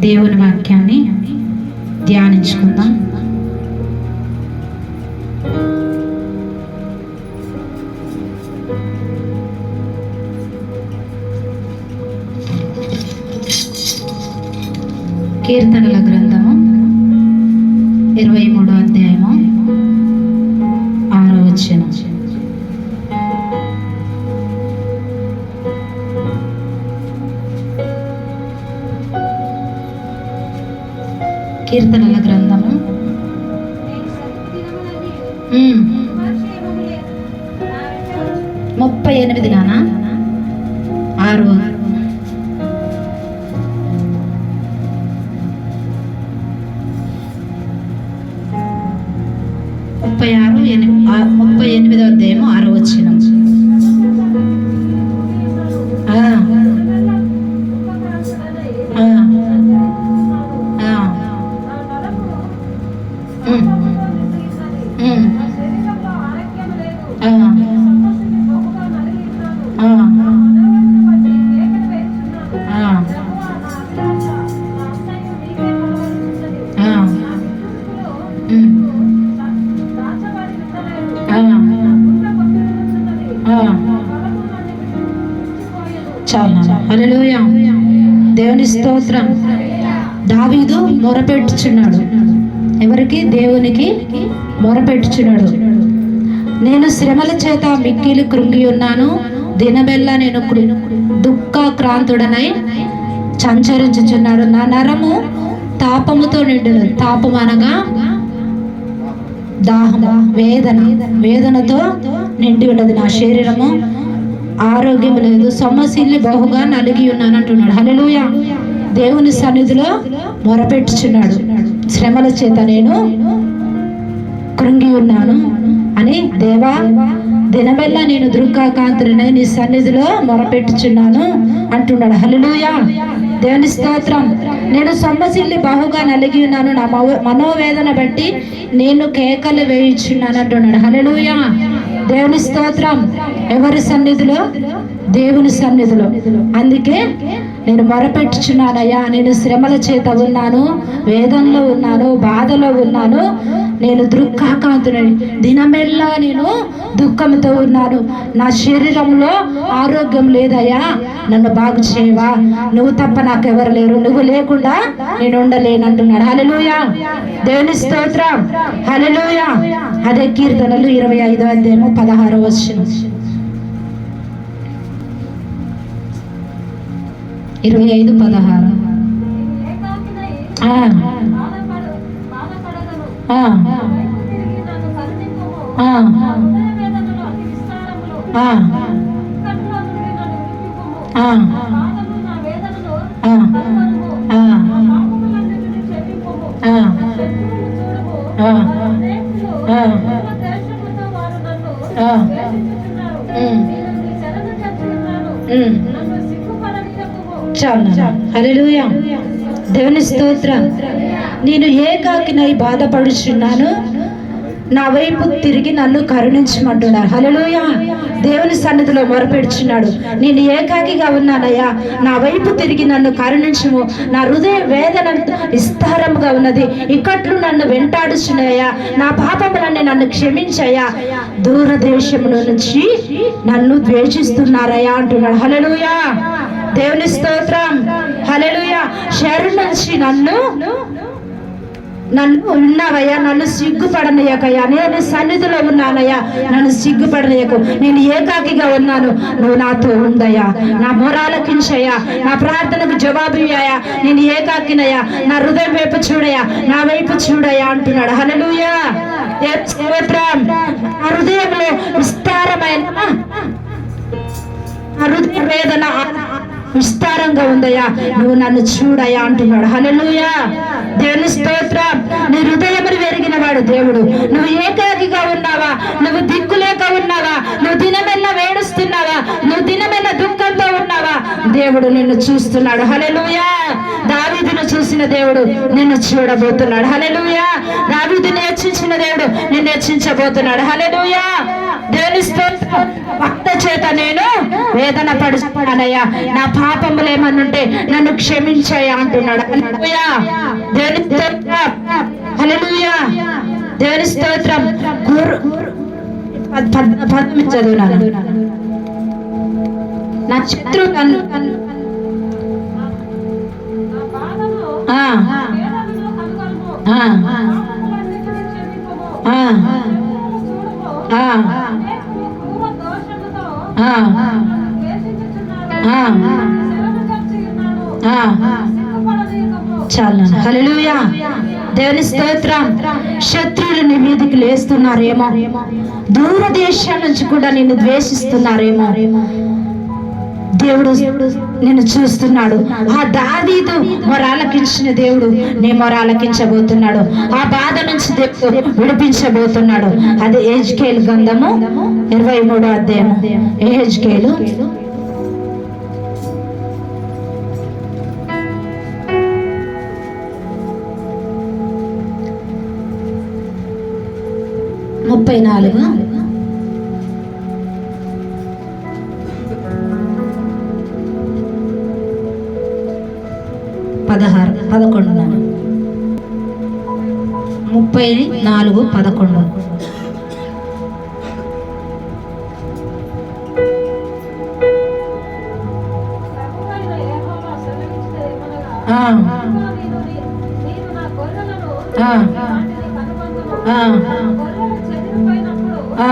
దేవుని వాక్యాన్ని ధ్యానించుకుందాం. కీర్తనల గ్రంథము ఇరవై మూడో అధ్యాయము ఆరో వచ్చిన కీర్తనల గ్రంథము. ముప్పై ఎనిమిది నాన్న ఆరు. ముప్పై ఆరు ఎనిమిది ముప్పై ఎనిమిదో దేమో ఆరు వచ్చిన దేవుని స్తోత్రం. దావీదు మొరపెట్టుచున్నాడు. ఎవరికి దేవునికి మొరపెట్టుచున్నాడు. నేను శ్రమల చేత మిక్కిలి కృంగి ఉన్నాను. దినబెల్లా నేను కృ- దుఃఖాక్రాంతుడనై సంచరించుచున్నాడు. నా నరము తాపముతో నిండును. తాపం అనగా దాహము వేదన. వేదనతో నిండి ఉన్నది నా శరీరము. ఆరోగ్యం లేదు. సమస్యల్ని బహుగా నలిగి ఉన్నాను అంటున్నాడు హలో దేవుని సన్నిధిలో మొరపెట్టుచున్నాడు. శ్రమల చేత నేను కృంగి ఉన్నాను అని దేవా దినమెల్లా నేను దుర్గాకాంతులనై నీ సన్నిధిలో మొరపెట్టుచున్నాను అంటున్నాడు. హల్లెలూయా. దేవుని స్తోత్రం. నేను సొమ్మసిల్లి బాహుగా నలిగి ఉన్నాను. నా మనోవేదన బట్టి నేను కేకలు వేయించున్నాను అంటున్నాడు. హల్లెలూయా. దేవుని స్తోత్రం. ఎవరి సన్నిధిలో దేవుని సన్నిధిలో. అందుకే నేను మొరపెట్టుచున్నానయ్యా. నేను శ్రమల చేత ఉన్నాను వేదంలో ఉన్నాను బాధలో ఉన్నాను. నేను దుఃఖాకాంతుని. దినమెల్లా నేను దుఃఖంతో ఉన్నాను. నా శరీరంలో ఆరోగ్యం లేదయ్యా. నన్ను బాగు చేయవా. నువ్వు తప్ప నాకెవరు లేరు. నువ్వు లేకుండా నేను ఉండలేనంటున్నాడు. హలలుయా దేవుని స్తోత్రం. హలలుయా అదే కీర్తనలు ఇరవై ఐదో అధ్యాయము పదహారో వచ్చిన ఇరవై ఐదు పదహారు ఆ, వచ్చాను హరిలుయ దేవుని స్తోత్ర. నేను ఏకాకినై బాధపడుచున్నాను. నా వైపు తిరిగి నన్ను కరుణించమంటున్నారు. హలలోయ దేవుని సన్నిధిలో మొరపెడుచున్నాడు. నేను ఏకాకిగా ఉన్నానయ్యా. నా వైపు తిరిగి నన్ను కరుణించము. నా హృదయ వేదన విస్తారముగా ఉన్నది. ఇక్కట్లు నన్ను వెంటాడుచున్నాయా. నా పాపములన్నీ నన్ను క్షమించాయా. దూరదేశముల నుంచి నన్ను ద్వేషిస్తున్నారయ్యా అంటున్నాడు. హలలోయా దేవుని స్తోత్రం. హల్లెలూయా. శరణు నుంచి నన్ను నన్ను ఉన్నావయ్యా నన్ను సిగ్గుపడనయ్యకయ్యా నేను సన్నిధిలో ఉన్నానయ్యా నన్ను సిగ్గుపడనయ్యకు నేను ఏకాకిగా ఉన్నాను. నువ్వు నాతో ఉందయ్యా. నా మొరాలకించయ్యా నా ప్రార్థనకు జవాబు ఇయ్యాయా నేను ఏకాకినయ్యా. నా హృదయం వైపు చూడయ్యా. నా వైపు చూడయ్యా అంటున్నాడు. హలలుయా నా హృదయంలో విస్తారమైన హృదయ వేదన విస్తారంగా ఉందయ్యా. నువ్వు నన్ను చూడయా అంటున్నాడు. హలలుయా దేవుని స్తోత్రం. నీ హృదయం వెరిగిన వాడు దేవుడు. నువ్వు ఏకాకిగా ఉన్నావా? నువ్వు దిక్కులేక ఉన్నావా? నువ్వు దినమెల్ల వేడుస్తున్నావా? నువ్వు దినమెల్ల దుఃఖంతో ఉన్నావా? దేవుడు నిన్ను చూస్తున్నాడు. హల్లెలూయా. దావీదును చూసిన దేవుడు నిన్ను చూడబోతున్నాడు. హల్లెలూయా. దావీదుని హెచ్చించిన దేవుడు నిన్ను హెచ్చించబోతున్నాడు హల్లెలూయా. దేవుని స్తోత్రం. భక్త చేత నేను వేదన పడుచుకోనయ్యా నా పాపములు ఏమనుంటే నన్ను క్షమించాయా అంటున్నాడు. దేవుని స్తోత్రం. హలలుయా దేవుని స్తోత్రం. గురు పద్మి చదువు నా శత్రు కన్ను కన్ను ఆ. ఆ. ఆ. చాలా హల్లెలూయా. దేవుని స్తోత్రం. శత్రువులు నీ మీదకి లేస్తున్నారేమో. దూరదేశాల నుంచి కూడా నిన్ను ద్వేషిస్తున్నారేమో. దేవుడు నిన్ను చూస్తున్నాడు. ఆ దావీదు మొరాలకించిన దేవుడు నీ మొరాలకించబోతున్నాడు ఆ బాధ నుంచి విడిపించబోతున్నాడు. అది ఏజ్కేల్ గంధము ఇరవై మూడో అధ్యాయం ఏజ్కేలు ముప్పై నాలుగు. పదహారు పదకొండు ముప్పై నాలుగు పదకొండు. ఆ. ఆ.